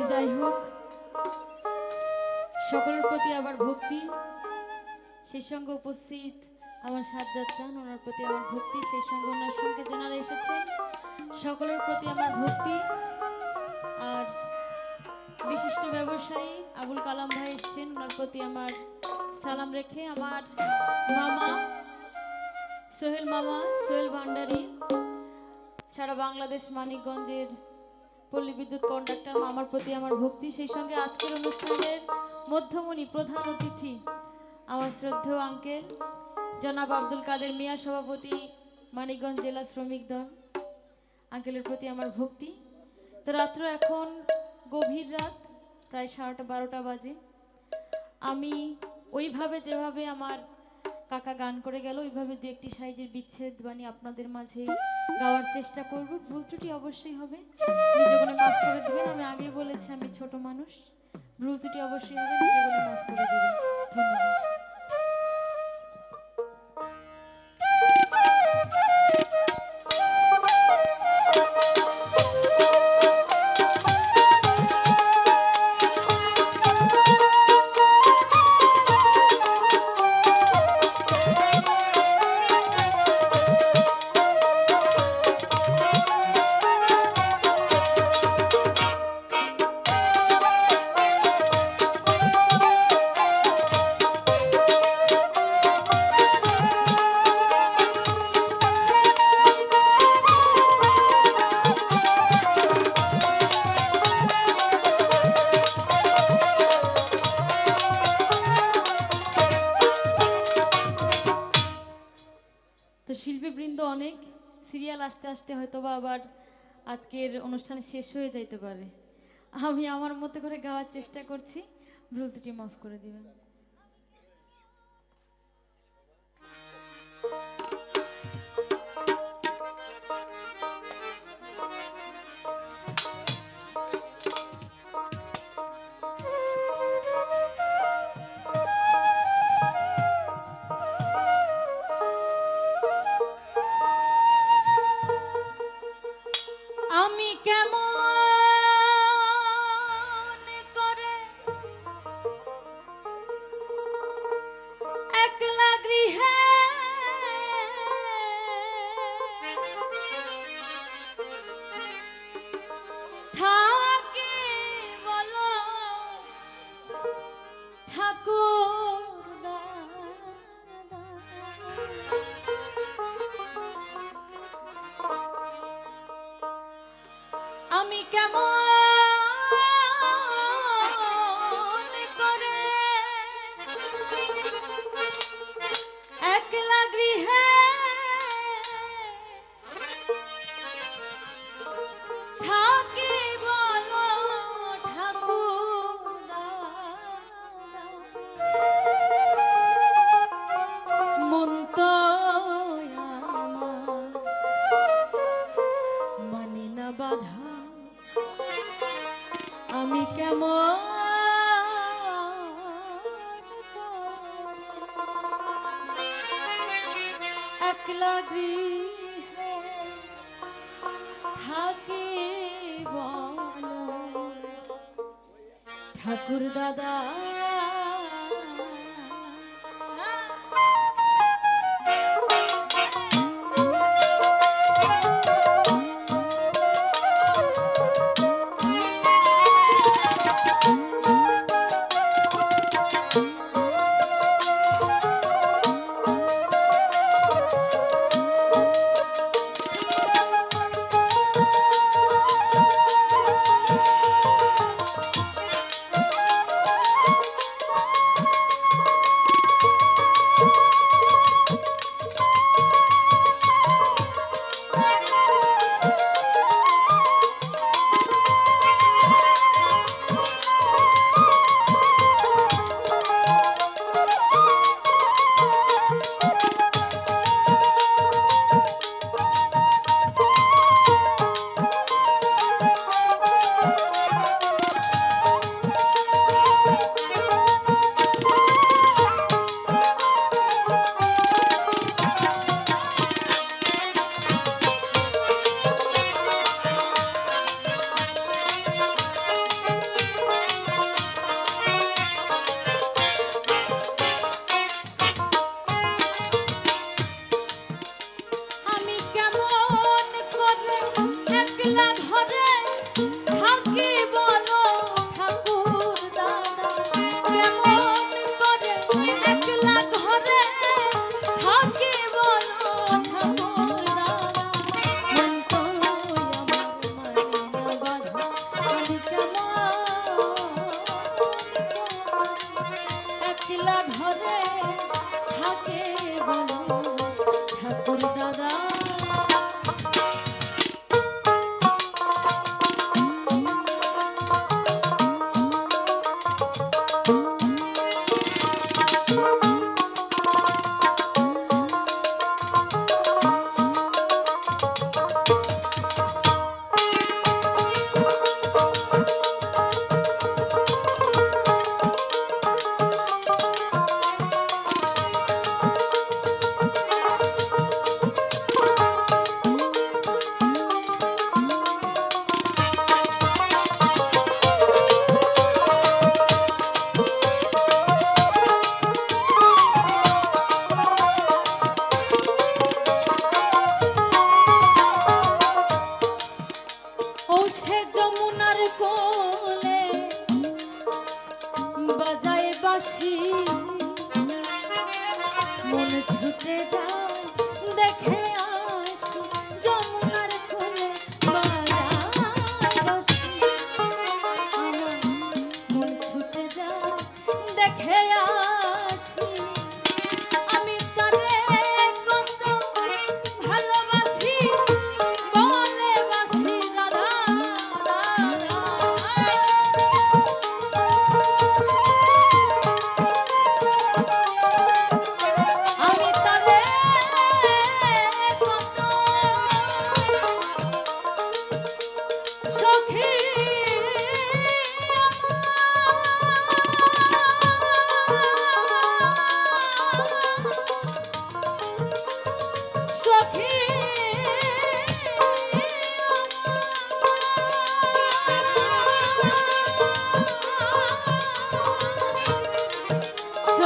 তো যাই হোক, সকলের প্রতি আবার ভক্তি। সেই সঙ্গে উপস্থিত আমার সাজ্জাদ চান ওনার প্রতি আমার ভক্তি। সেই সঙ্গে ওনার সঙ্গে যারা এসেছেন, সকলের প্রতি আমার ভক্তি। আর বিশিষ্ট ব্যবসায়ী আবুল কালাম ভাই এসেছেন, ওনার প্রতি আমার সালাম রেখে আমার মামা, সোহেল মামা, সোহেল ভান্ডারী, সারা বাংলাদেশ, মানিকগঞ্জের পল্লী বিদ্যুৎ কন্ডাক্টর মামার প্রতি আমার ভক্তি। সেই সঙ্গে আজকের অনুষ্ঠানের মধ্যমণি প্রধান অতিথি আমার শ্রদ্ধেয় আঙ্কেল, জনাব আব্দুল কাদের মিয়া সভাপতি, মানিকগঞ্জ জেলা শ্রমিক দল। আঙ্কেলের প্রতি আমার ভক্তি। তো রাত্র এখন গভীর রাত, প্রায় সাড়ে বারোটা বাজে। আমি ওইভাবে যেভাবে আমার কাকা গান করে গেল। ওইভাবে দু একটি সাইজের বিচ্ছেদ বাণী আপনাদের মাঝে গাওয়ার চেষ্টা করব। ভুল ত্রুটি অবশ্যই হবে। নিজগুণে মাফ করে দেবেন। আমি আগেই বলেছি, আমি ছোট মানুষ। ভুল ত্রুটি অবশ্যই হবে নিজগুণে মাফ করে দেবেন। ধন্যবাদ। আবার আজকের অনুষ্ঠান শেষ হয়ে যাইতে পারে। আমি আমার মতো করে গাওয়ার চেষ্টা করছি। ভুল ত্রুটি মাফ করে দিবেন। বাধা। আমি কেমন একলা গৃহে থাকি ঠাকুর দাদা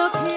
সখী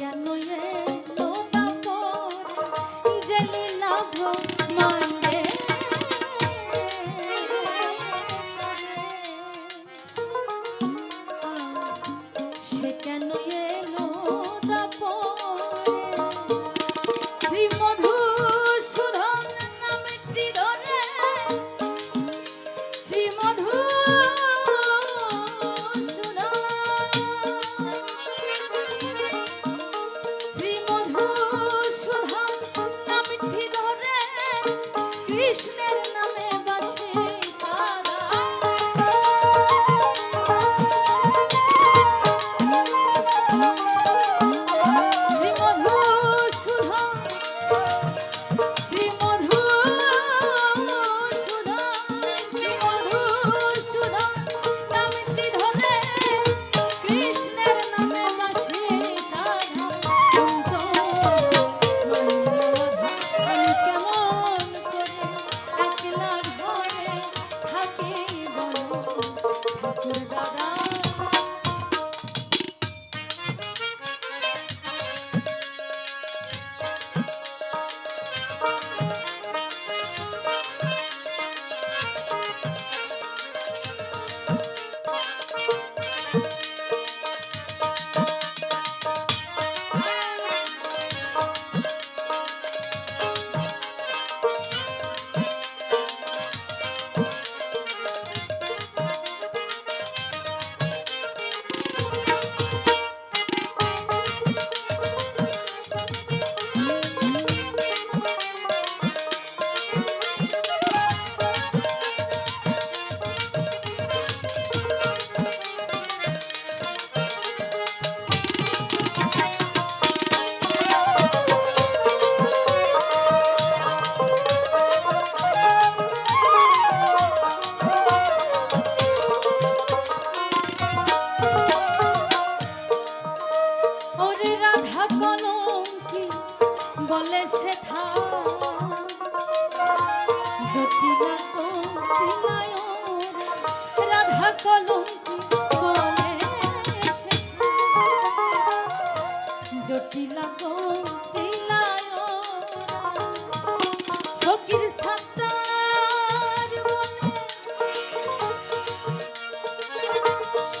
ya no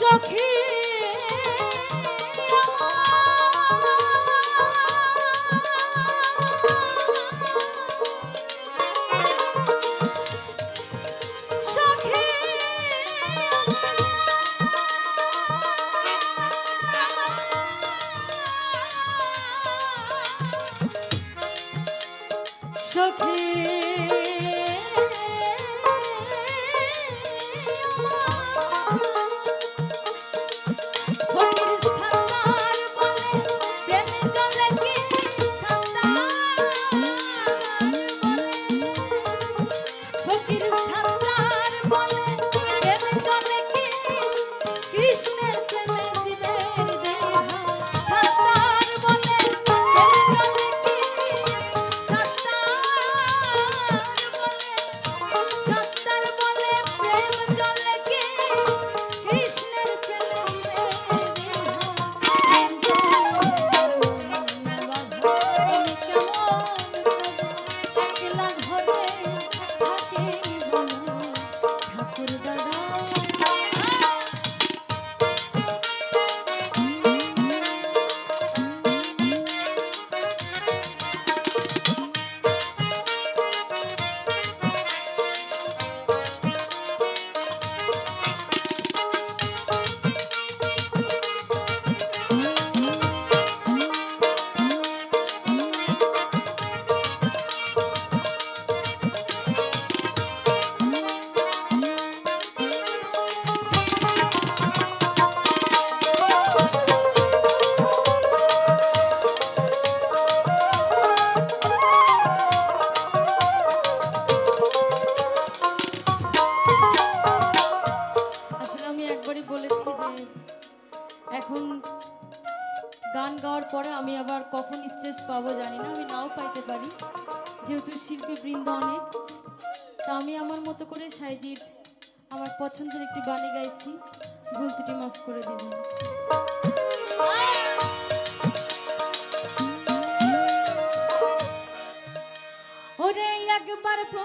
সখী পরে আমি আবার কখন স্টেজ পাবো জানি না, আমি নাও পাইতে পারি। যেহেতু শিল্পীবৃন্দ অনেক, তা আমি আমার মতো করে সাইজির আমার পছন্দের একটি বাণী গাইছি, ভুল ত্রুটি মাফ করে দেবেন। ওরে একবার প্র